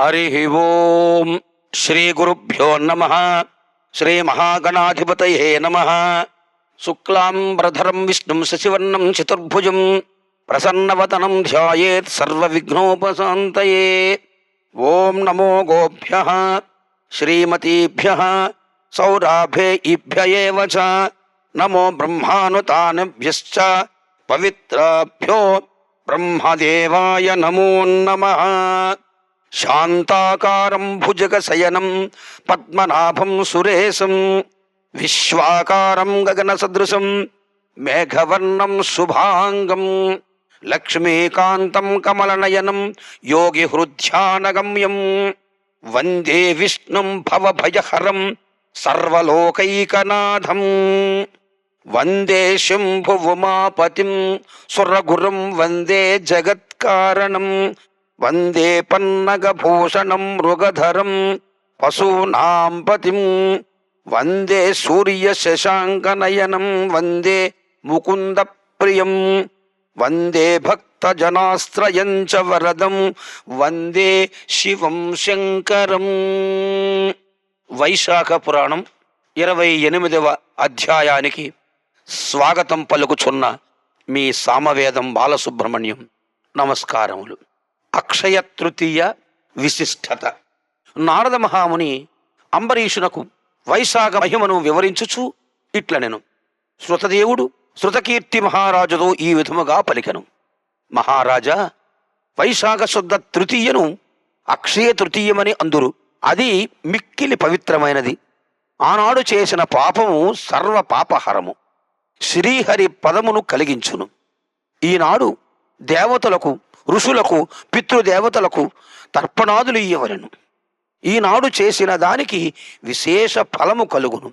हरि ओम श्री गुरुभ्यो नम। श्री महागणाधिपत नम शुक्लांबरधरम विष्णु शशिवर्णम चतुर्भुज प्रसन्नवतनम ध्यानोपात ओं नमो गोभ्य, श्रीमतीभ्य, सौराभ्येभ्य नमो ब्रह्मानुतानभ्यश्च, पवित्राभ्यो ब्रह्मदेवाय नमो नमः। శాంతాకారం భుజగశయనం పద్మనాభం సురేశం విశ్వాకారం గగన సదృశం మేఘవర్ణం శుభాంగం లక్ష్మీకాంతం కమలనయనం యోగి హృధ్యానగమ్యం వందే విష్ణుం భవభయహరం సర్వలోకైకనాథం వందే శంభువుమాపతిం సురగురుం వందే జగత్కారణం వందే పన్నగభూషణం మృగధరం పశూనాం పతిం. వందే సూర్యశశాంకనయనం వందే ముకుంద ప్రియం వందే భక్తజనాశ్రయం చ వరదం. వందే శివం శంకరం. వైశాఖ పురాణం ఇరవై ఎనిమిదవ అధ్యాయానికి స్వాగతం పలుకుచున్న మీ సామవేదం బాలసుబ్రహ్మణ్యం. నమస్కారములు. అక్షయ తృతీయ విశిష్టత. నారద మహాముని అంబరీషునకు వైశాఖ మహిమను వివరించుచు ఇట్లనెను. శృతదేవుడు శృతకీర్తి మహారాజుతో ఈ విధముగా పలికెను. మహారాజా వైశాఖ శుద్ధ తృతీయను అక్షయ తృతీయమని అందురు. అది మిక్కిలి పవిత్రమైనది. ఆనాడు చేసిన పాపము సర్వ పాపహరము. శ్రీహరి పదమును కలిగించును. ఈనాడు దేవతలకు ఋషులకు పితృదేవతలకు తర్పణాదులు ఇయ్యవలెను. ఈనాడు చేసిన దానికి విశేష ఫలము కలుగును.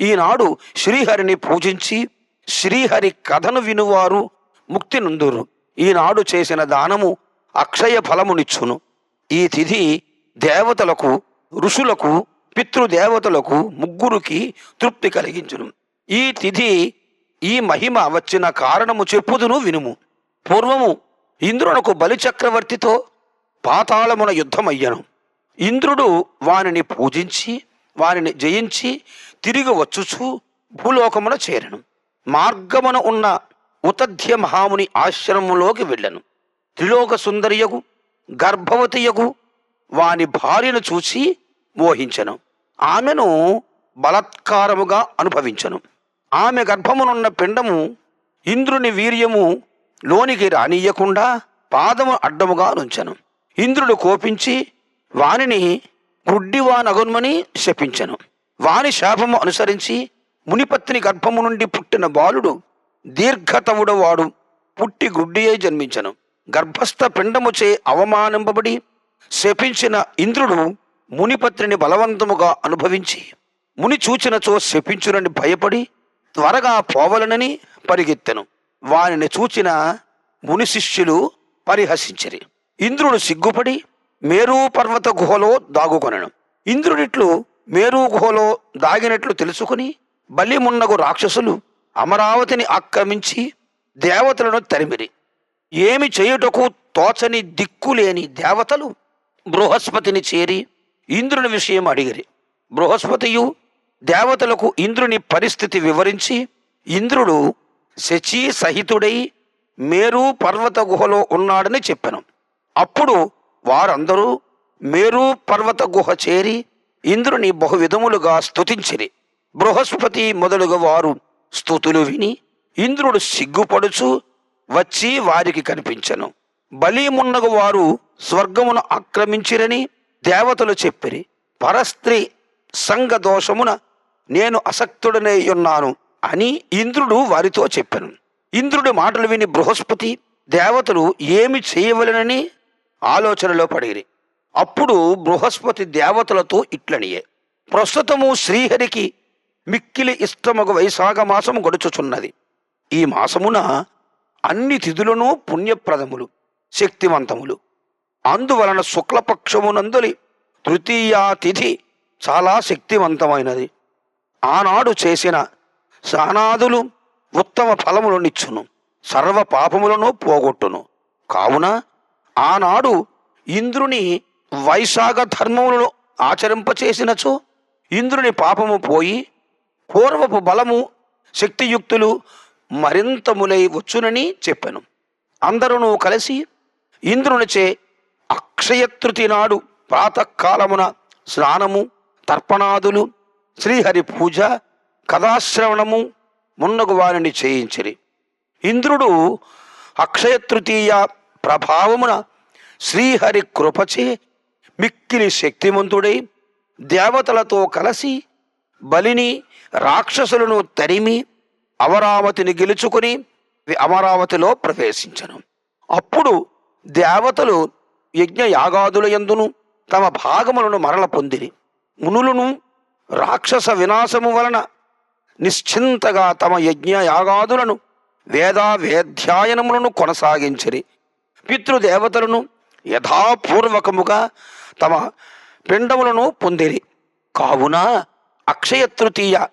ఈనాడు శ్రీహరిని పూజించి శ్రీహరి కథను వినువారు ముక్తి నుందురు. ఈనాడు చేసిన దానము అక్షయ ఫలమునిచ్చును. ఈ తిథి దేవతలకు ఋషులకు పితృదేవతలకు ముగ్గురికి తృప్తి కలిగించును. ఈ తిథి ఈ మహిమ వచ్చిన కారణము చెప్పుదును వినుము. పూర్వము ఇంద్రునకు బలిచక్రవర్తితో పాతాళమున యుద్ధమయ్యను. ఇంద్రుడు వానిని పూజించి వానిని జయించి తిరిగి వచ్చుచు భూలోకమున చేరను. మార్గమున ఉన్న ఉతధ్య మహాముని ఆశ్రమములోకి వెళ్ళను. త్రిలోక సుందరియగు గర్భవతియగు వాని భార్యను చూసి మోహించను. ఆమెను బలత్కారముగా అనుభవించను. ఆమె గర్భమునున్న పిండము ఇంద్రుని వీర్యము లోనికి రానియ్యకుండా పాదము అడ్డముగా నుంచెను. ఇంద్రుడు కోపించి వానిని గుడ్డివానగున్మని శపించెను. వాని శాపము అనుసరించి మునిపత్ని గర్భము నుండి పుట్టిన బాలుడు దీర్ఘతవుడు వాడు పుట్టి గుడ్డియై జన్మించను. గర్భస్థ పిండముచే అవమానింపబడి శపించిన ఇంద్రుడు మునిపత్రిని బలవంతముగా అనుభవించి ముని చూచినచో శపించునని భయపడి త్వరగా పోవలనని పరిగెత్తెను. వానిని చూచిన ముని శిష్యులు పరిహసించిరి. ఇంద్రుడు సిగ్గుపడి మేరు పర్వత గుహలో దాగుకొనను. ఇంద్రుడిట్లు మేరు గుహలో దాగినట్లు తెలుసుకుని బలిమున్నగు రాక్షసులు అమరావతిని ఆక్రమించి దేవతలను తరిమిరి. ఏమి చేయుటకు తోచని దిక్కులేని దేవతలు బృహస్పతిని చేరి ఇంద్రుని విషయం అడిగిరి. బృహస్పతియు దేవతలకు ఇంద్రుని పరిస్థితి వివరించి ఇంద్రుడు శచీ సహితుడై మేరు పర్వత గుహలో ఉన్నాడని చెప్పాను. అప్పుడు వారందరూ మేరు పర్వత గుహ చేరి ఇంద్రుని బహువిధములుగా స్తుతించిరి. బృహస్పతి మొదలుగా వారు స్థుతులు విని ఇంద్రుడు సిగ్గుపడుచు వచ్చి వారికి కనిపించను. బలీమున్నగు వారు స్వర్గమును ఆక్రమించిరని దేవతలు చెప్పిరి. పరస్త్రీ సంగ దోషమున నేను అసక్తుడనే ఉన్నాను. అని ఇంద్రుడు వారితో చెప్పాను. ఇంద్రుడి మాటలు విని బృహస్పతి దేవతలు ఏమి చేయవలనని ఆలోచనలో పడిరి. అప్పుడు బృహస్పతి దేవతలతో ఇట్లనియే ప్రస్తుతము శ్రీహరికి మిక్కిలి ఇష్టమగు వైశాఖ మాసము గడుచుచున్నది. ఈ మాసమున అన్ని తిథులను పుణ్యప్రదములు శక్తివంతములు. అందువలన శుక్లపక్షమునందులి తృతీయా తిథి చాలా శక్తివంతమైనది. ఆనాడు చేసిన స్నానాదులు ఉత్తమ ఫలములనిచ్చును సర్వ పాపములను పోగొట్టును. కావున ఆనాడు ఇంద్రుని వైశాఖ ధర్మములను ఆచరింపచేసినచో ఇంద్రుని పాపము పోయి పూర్వపు బలము శక్తియుక్తులు మరింతములై వచ్చునని చెప్పాను. అందరూ కలిసి ఇంద్రునిచే అక్షయతృతి నాడు ప్రాతకాలమున స్నానము తర్పణాదులు శ్రీహరి పూజ కథాశ్రవణము మున్నగు వారిని చేయించిరి. ఇంద్రుడు అక్షయ తృతీయ ప్రభావమున శ్రీహరి కృపచే మిక్కిలి శక్తిమంతుడై దేవతలతో కలిసి బలిని రాక్షసులను తరిమి అమరావతిని గెలుచుకుని అమరావతిలో ప్రవేశించను. అప్పుడు దేవతలు యజ్ఞ యాగాదుల యందును తమ భాగములను మరల పొందిరి. మునులను రాక్షస వినాశము వలన నిశ్చింతగా తమ యజ్ఞ యాగాదులను వేదావేధ్యాయనములను కొనసాగించిరి. పితృదేవతలను యథాపూర్వకముగా తమ పిండములను పొందిరి. కావున అక్షయ తృతీయ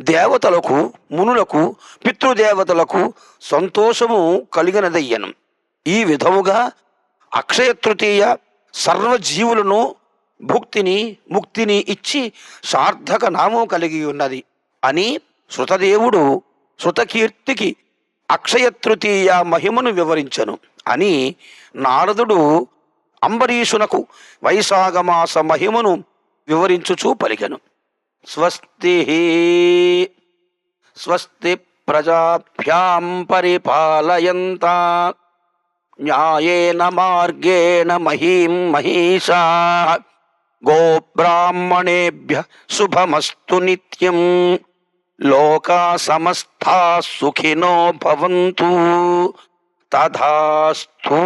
దేవతలకు మునులకు పితృదేవతలకు సంతోషము కలిగినదయ్యను. ఈ విధముగా అక్షయ తృతీయ సర్వజీవులను భుక్తిని ముక్తిని ఇచ్చి సార్థక నామం కలిగి ఉన్నది అని శృతదేవుడు శృతకీర్తికి అక్షయ తృతీయ మహిమను వివరించను అని నారదుడు అంబరీషునకు వైశాఖమాస మహిమను వివరించుచూ పలికెను. స్వస్తి స్వస్తి ప్రజాభ్యాం పరిపాలయంతా. న్యాయేన మార్గేణ మహీం మహిషా. గోబ్రాహ్మణేభ్య శుభమస్తు నిత్యం. लोका समस्ता सुखिनो भवन्तु तथास्तु।